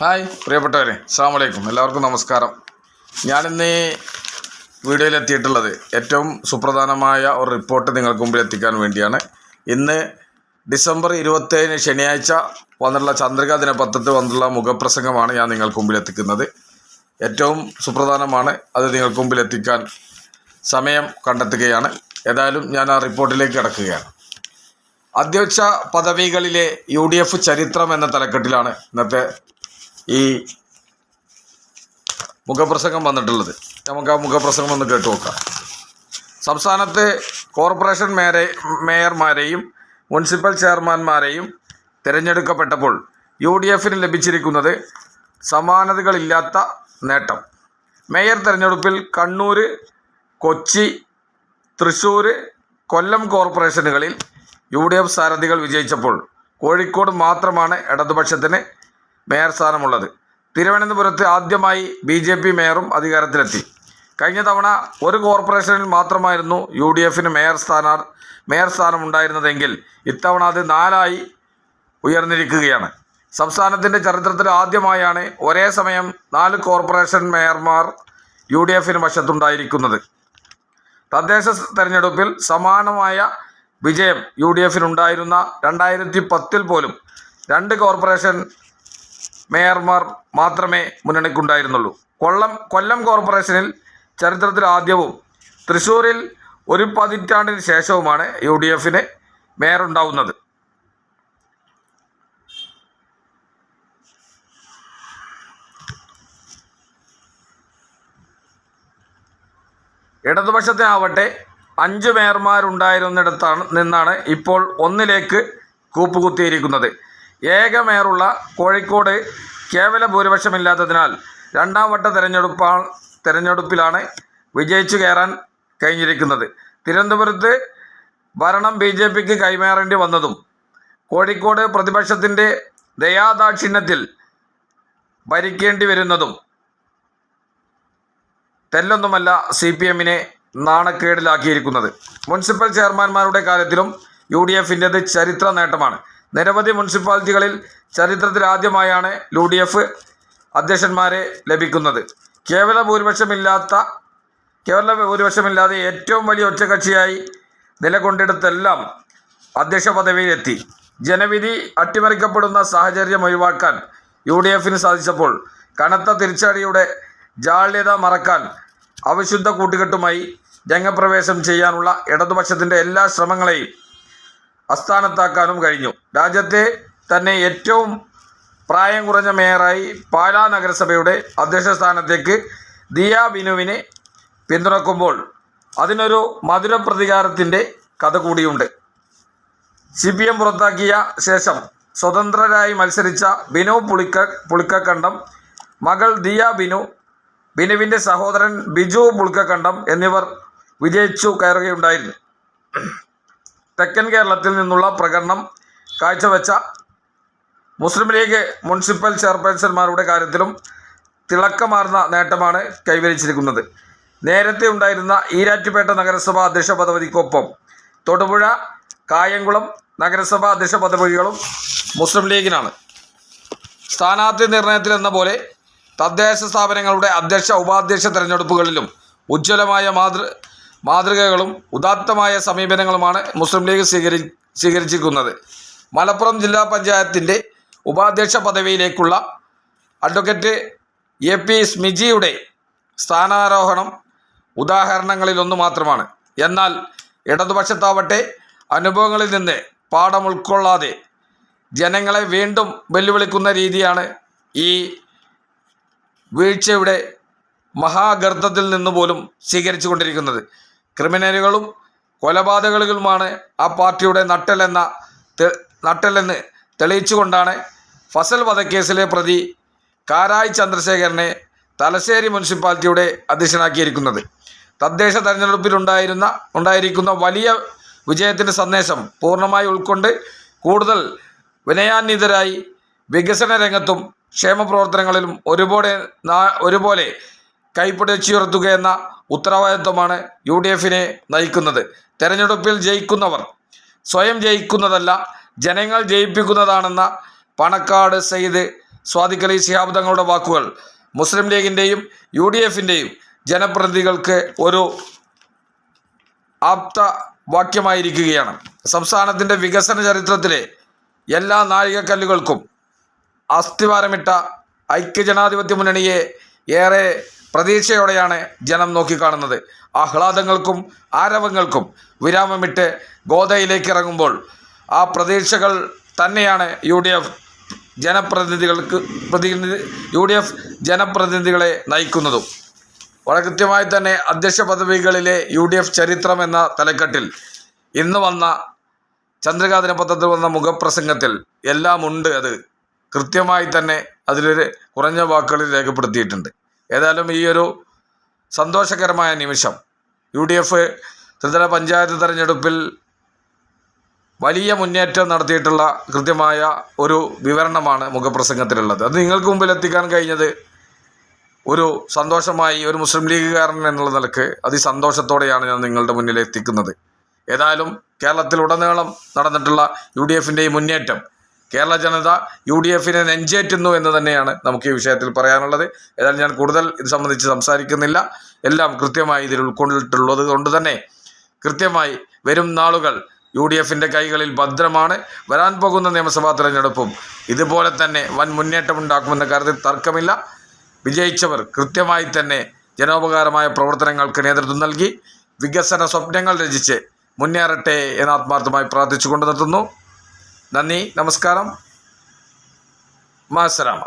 Hi പ്രിയപ്പെട്ടവരെ. അസ്സാം വലൈക്കും എല്ലാവർക്കും നമസ്കാരം. ഞാനിന്ന് വീഡിയോയിൽ എത്തിയിട്ടുള്ളത് ഏറ്റവും സുപ്രധാനമായ ഒരു റിപ്പോർട്ട് നിങ്ങൾക്ക് മുമ്പിൽ എത്തിക്കാൻ വേണ്ടിയാണ്. ഇന്ന് ഡിസംബർ ഇരുപത്തേഴിന് ശനിയാഴ്ച വന്നിട്ടുള്ള ചന്ദ്രിക ദിനപത്രത്തിൽ വന്നിട്ടുള്ള മുഖപ്രസംഗമാണ് ഞാൻ നിങ്ങൾക്ക് മുമ്പിൽ എത്തിക്കുന്നത്. ഏറ്റവും സുപ്രധാനമാണ് അത് നിങ്ങൾക്ക് മുമ്പിൽ എത്തിക്കാൻ സമയം കണ്ടെത്തുകയാണ്. ഏതായാലും ഞാൻ ആ റിപ്പോർട്ടിലേക്ക് കിടക്കുകയാണ്. അധ്യക്ഷ പദവികളിലെ യു ഡി എഫ് ചരിത്രം എന്ന തലക്കെട്ടിലാണ് ഇന്നത്തെ ഈ മുഖപ്രസംഗം വന്നിട്ടുള്ളത്. നമുക്ക് ആ മുഖപ്രസംഗം ഒന്ന് കേട്ടു നോക്കാം. സംസ്ഥാനത്ത് കോർപ്പറേഷൻ മേയറെ മേയർമാരെയും മുനിസിപ്പൽ ചെയർമാൻമാരെയും തിരഞ്ഞെടുക്കപ്പെട്ടപ്പോൾ യു ഡി എഫിന് ലഭിച്ചിരിക്കുന്നത് സമാനതകളില്ലാത്ത നേട്ടം. മേയർ തെരഞ്ഞെടുപ്പിൽ കണ്ണൂർ കൊച്ചി തൃശ്ശൂർ കൊല്ലം കോർപ്പറേഷനുകളിൽ യു ഡി എഫ് സ്ഥാനാർത്ഥികൾ വിജയിച്ചപ്പോൾ കോഴിക്കോട് മാത്രമാണ് ഇടതുപക്ഷത്തിന് മേയർ സ്ഥാനമുള്ളത്. തിരുവനന്തപുരത്ത് ആദ്യമായി ബി ജെ പി മേയറും അധികാരത്തിലെത്തി. കഴിഞ്ഞ തവണ ഒരു കോർപ്പറേഷനിൽ മാത്രമായിരുന്നു യു ഡി എഫിന് മേയർ സ്ഥാനാർ മേയർ സ്ഥാനമുണ്ടായിരുന്നതെങ്കിൽ ഇത്തവണ അത് നാലായി ഉയർന്നിരിക്കുകയാണ്. സംസ്ഥാനത്തിന്റെ ചരിത്രത്തിൽ ആദ്യമായാണ് ഒരേ സമയം നാല് കോർപ്പറേഷൻ മേയർമാർ യു ഡി എഫിന് വശത്തുണ്ടായിരിക്കുന്നത്. തദ്ദേശ തെരഞ്ഞെടുപ്പിൽ സമാനമായ വിജയം യു ഡി എഫിനുണ്ടായിരുന്ന രണ്ടായിരത്തി പത്തിൽ പോലും രണ്ട് കോർപ്പറേഷൻ മേയർമാർ മാത്രമേ മുന്നണിക്കുണ്ടായിരുന്നുള്ളൂ. കൊല്ലം കൊല്ലം കോർപ്പറേഷനിൽ ചരിത്രത്തിൽ ആദ്യവും തൃശ്ശൂരിൽ ഒരു പതിറ്റാണ്ടിന് ശേഷവുമാണ് യു ഡി എഫിന് മേയറുണ്ടാവുന്നത്. ഇടതുപക്ഷത്തിനാവട്ടെ അഞ്ച് മേയർമാരുണ്ടായിരുന്നിടത്താണ് നിന്നാണ് ഇപ്പോൾ ഒന്നിലേക്ക് കൂപ്പുകുത്തിയിരിക്കുന്നത്. ഏക മേയറുള്ള കോഴിക്കോട് കേവല ഭൂരിപക്ഷമില്ലാത്തതിനാൽ രണ്ടാം വട്ട തെരഞ്ഞെടുപ്പാ തെരഞ്ഞെടുപ്പിലാണ് വിജയിച്ചു കയറാൻ കഴിഞ്ഞിരിക്കുന്നത്. തിരുവനന്തപുരത്ത് ഭരണം ബി ജെ പിക്ക് കൈമാറേണ്ടി വന്നതും കോഴിക്കോട് പ്രതിപക്ഷത്തിന്റെ ദയാദാക്ഷിണ്യത്തിൽ ഭരിക്കേണ്ടി വരുന്നതും തെല്ലൊന്നുമല്ല സി പി എമ്മിനെ നാണക്കേടിലാക്കിയിരിക്കുന്നത് മുനിസിപ്പൽ ചെയർമാൻമാരുടെ കാര്യത്തിലും യു ഡി എഫിന്റെത് ചരിത്ര നേട്ടമാണ്. നിരവധി മുനിസിപ്പാലിറ്റികളിൽ ചരിത്രത്തിലാദ്യമായാണ് യു ഡി എഫ് അധ്യക്ഷന്മാരെ ലഭിക്കുന്നത്. കേവല ഭൂരിപക്ഷമില്ലാത്ത കേവല ഭൂരിപക്ഷമില്ലാതെ ഏറ്റവും വലിയ ഒറ്റകക്ഷിയായി നിലകൊണ്ടിടത്തെല്ലാം അധ്യക്ഷ പദവിയിലെത്തി. ജനവിധി അട്ടിമറിക്കപ്പെടുന്ന സാഹചര്യം ഒഴിവാക്കാൻ യു ഡി എഫിന് സാധിച്ചപ്പോൾ കനത്ത തിരിച്ചടിയുടെ ജാള്യത മറക്കാൻ അവിശുദ്ധ കൂട്ടുകെട്ടുമായി രംഗപ്രവേശം ചെയ്യാനുള്ള ഇടതുപക്ഷത്തിന്റെ എല്ലാ ശ്രമങ്ങളെയും അസ്ഥാനത്താക്കാനും കഴിഞ്ഞു. രാജ്യത്തെ തന്നെ ഏറ്റവും പ്രായം കുറഞ്ഞ മേയറായി പാലാ നഗരസഭയുടെ അധ്യക്ഷ സ്ഥാനത്തേക്ക് ദിയ ബിനുവിനെ പിന്തുണക്കുമ്പോൾ അതിനൊരു മധുര പ്രതികാരത്തിന്റെ കഥ കൂടിയുണ്ട്. സി പി എം പുറത്താക്കിയ ശേഷം സ്വതന്ത്രരായി മത്സരിച്ച ബിനു പുളിക്ക പുളിക്കക്കണ്ടം മകൾ ദിയ ബിനു ബിനുവിന്റെ സഹോദരൻ ബിജു പുളിക്കക്കണ്ടം എന്നിവർ വിജയിച്ചു കയറുകയുണ്ടായിരുന്നു. തെക്കൻ കേരളത്തിൽ നിന്നുള്ള പ്രകടനം കാഴ്ചവെച്ച മുസ്ലിം ലീഗ് മുനിസിപ്പൽ ചെയർപേഴ്സൺമാരുടെ കാര്യത്തിലും തിളക്കമാർന്ന നേട്ടമാണ് കൈവരിച്ചിരിക്കുന്നത്. നേരത്തെ ഉണ്ടായിരുന്ന ഈരാറ്റുപേട്ട നഗരസഭാ അധ്യക്ഷ പദവിക്കൊപ്പം തൊടുപുഴ കായംകുളം നഗരസഭാ അധ്യക്ഷ പദവികളും മുസ്ലിം ലീഗിനാണ്. സ്ഥാനാർത്ഥി നിർണയത്തിൽ എന്ന പോലെ തദ്ദേശ സ്ഥാപനങ്ങളുടെ അധ്യക്ഷ ഉപാധ്യക്ഷ തെരഞ്ഞെടുപ്പുകളിലും ഉജ്ജ്വലമായ മാതൃ മാതൃകകളും ഉദാത്തമായ സമീപനങ്ങളുമാണ് മുസ്ലിം ലീഗ് സ്വീകരി സ്വീകരിച്ചിരിക്കുന്നത്. മലപ്പുറം ജില്ലാ പഞ്ചായത്തിന്റെ ഉപാധ്യക്ഷ പദവിയിലേക്കുള്ള അഡ്വക്കേറ്റ് എ പി സ്മിജിയുടെ സ്ഥാനാരോഹണം ഉദാഹരണങ്ങളിലൊന്നു മാത്രമാണ്. എന്നാൽ ഇടതുപക്ഷത്താവട്ടെ അനുഭവങ്ങളിൽ നിന്ന് പാഠം ഉൾക്കൊള്ളാതെ ജനങ്ങളെ വീണ്ടും വെല്ലുവിളിക്കുന്ന രീതിയാണ് ഈ വീഴ്ചയുടെ മഹാഗർദ്ദത്തിൽ നിന്ന് പോലും സ്വീകരിച്ചു കൊണ്ടിരിക്കുന്നത്. ക്രിമിനലുകളും കൊലപാതകളുമാണ് ആ പാർട്ടിയുടെ നട്ടലെന്ന നട്ടലെന്ന് തെളിയിച്ചുകൊണ്ടാണ് ഫസൽ വധക്കേസിലെ പ്രതി കാരായ് ചന്ദ്രശേഖരനെ തലശ്ശേരി മുനിസിപ്പാലിറ്റിയുടെ അധ്യക്ഷനാക്കിയിരിക്കുന്നത്. തദ്ദേശ തെരഞ്ഞെടുപ്പിലുണ്ടായിരുന്ന ഉണ്ടായിരിക്കുന്ന വലിയ വിജയത്തിന്റെ സന്ദേശം പൂർണമായി ഉൾക്കൊണ്ട് കൂടുതൽ വിനയാന്വിതരായി വികസന രംഗത്തും ക്ഷേമ പ്രവർത്തനങ്ങളിലും ഒരുപോലെ ഒരുപോലെ കൈപ്പിടിച്ചുയർത്തുക എന്ന ഉത്തരവാദിത്വമാണ് യു ഡി എഫിനെ നയിക്കുന്നത്. തെരഞ്ഞെടുപ്പിൽ ജയിക്കുന്നവർ സ്വയം ജയിക്കുന്നതല്ല ജനങ്ങൾ ജയിപ്പിക്കുന്നതാണെന്ന പണക്കാട് സയ്യിദ് സ്വാദിഖലി ശിഹാബ് തങ്ങളുടെ വാക്കുകൾ. മുസ്ലിം ലീഗിന്റെയും യു ഡി എഫിന്റെയും ജനപ്രതിനിധികൾക്ക് ഒരു ആപ്ത വാക്യമായിരിക്കുകയാണ്. സംസ്ഥാനത്തിന്റെ വികസന ചരിത്രത്തിലെ എല്ലാ നാഴികക്കല്ലുകൾക്കും അസ്ഥിവാരമിട്ട ഐക്യജനാധിപത്യ മുന്നണിയെ ഏറെ പ്രതീക്ഷയോടെയാണ് ജനം നോക്കിക്കാണുന്നത്. ആഹ്ലാദങ്ങൾക്കും ആരവങ്ങൾക്കും വിരാമമിട്ട് ഗോതയിലേക്ക് ഇറങ്ങുമ്പോൾ ആ പ്രതീക്ഷകൾ തന്നെയാണ് യു ഡി എഫ് ജനപ്രതിനിധികൾക്ക് പ്രതിനിധി യു ഡി എഫ് ജനപ്രതിനിധികളെ നയിക്കുന്നതും. വളരെ കൃത്യമായി തന്നെ അധ്യക്ഷ പദവികളിലെ യു ഡി എഫ് ചരിത്രം എന്ന തലക്കെട്ടിൽ ഇന്ന് വന്ന ചന്ദ്രകാന്തിന പത്രത്തിൽ വന്ന മുഖപ്രസംഗത്തിൽ എല്ലാമുണ്ട് അത്. കൃത്യമായി തന്നെ അതിലൊരു കുറഞ്ഞ വാക്കുകളിൽ രേഖപ്പെടുത്തിയിട്ടുണ്ട്. ഏതായാലും ഈ ഒരു സന്തോഷകരമായ നിമിഷം യു ഡി എഫ് ത്രിതല പഞ്ചായത്ത് തെരഞ്ഞെടുപ്പിൽ വലിയ മുന്നേറ്റം നടത്തിയിട്ടുള്ള കൃത്യമായ ഒരു വിവരണമാണ് മുഖപ്രസംഗത്തിലുള്ളത്. അത് നിങ്ങൾക്ക് മുമ്പിൽ എത്തിക്കാൻ കഴിഞ്ഞത് ഒരു സന്തോഷമായി ഒരു മുസ്ലിം ലീഗുകാരൻ എന്നുള്ള നിലയ്ക്ക് അതിസന്തോഷത്തോടെയാണ് ഞാൻ നിങ്ങളുടെ മുന്നിൽ എത്തിക്കുന്നത്. ഏതായാലും കേരളത്തിലുടനീളം നടന്നിട്ടുള്ള യു ഡി എഫിന്റെ ഈ മുന്നേറ്റം കേരള ജനത യു ഡി എഫിനെ നെഞ്ചേറ്റുന്നു എന്ന് തന്നെയാണ് നമുക്ക് ഈ വിഷയത്തിൽ പറയാനുള്ളത്. ഏതായാലും ഞാൻ കൂടുതൽ ഇത് സംബന്ധിച്ച് സംസാരിക്കുന്നില്ല. എല്ലാം കൃത്യമായി ഇതിൽ ഉൾക്കൊണ്ടിട്ടുള്ളത് കൊണ്ട് തന്നെ കൃത്യമായി വരും നാളുകൾ യു ഡി എഫിന്റെ കൈകളിൽ ഭദ്രമാണ്. വരാൻ പോകുന്ന നിയമസഭാ തെരഞ്ഞെടുപ്പും ഇതുപോലെ തന്നെ വൻ മുന്നേറ്റമുണ്ടാക്കുമെന്ന കാര്യത്തിൽ തർക്കമില്ല. വിജയിച്ചവർ കൃത്യമായി തന്നെ ജനോപകാരമായ പ്രവർത്തനങ്ങൾക്ക് നേതൃത്വം നൽകി വികസന സ്വപ്നങ്ങൾ രചിച്ച് മുന്നേറട്ടെ എന്ന് ആത്മാർത്ഥമായി പ്രാർത്ഥിച്ചുകൊണ്ട് നിർത്തുന്നു. നന്ദി നമസ്കാരം. മാസരാമ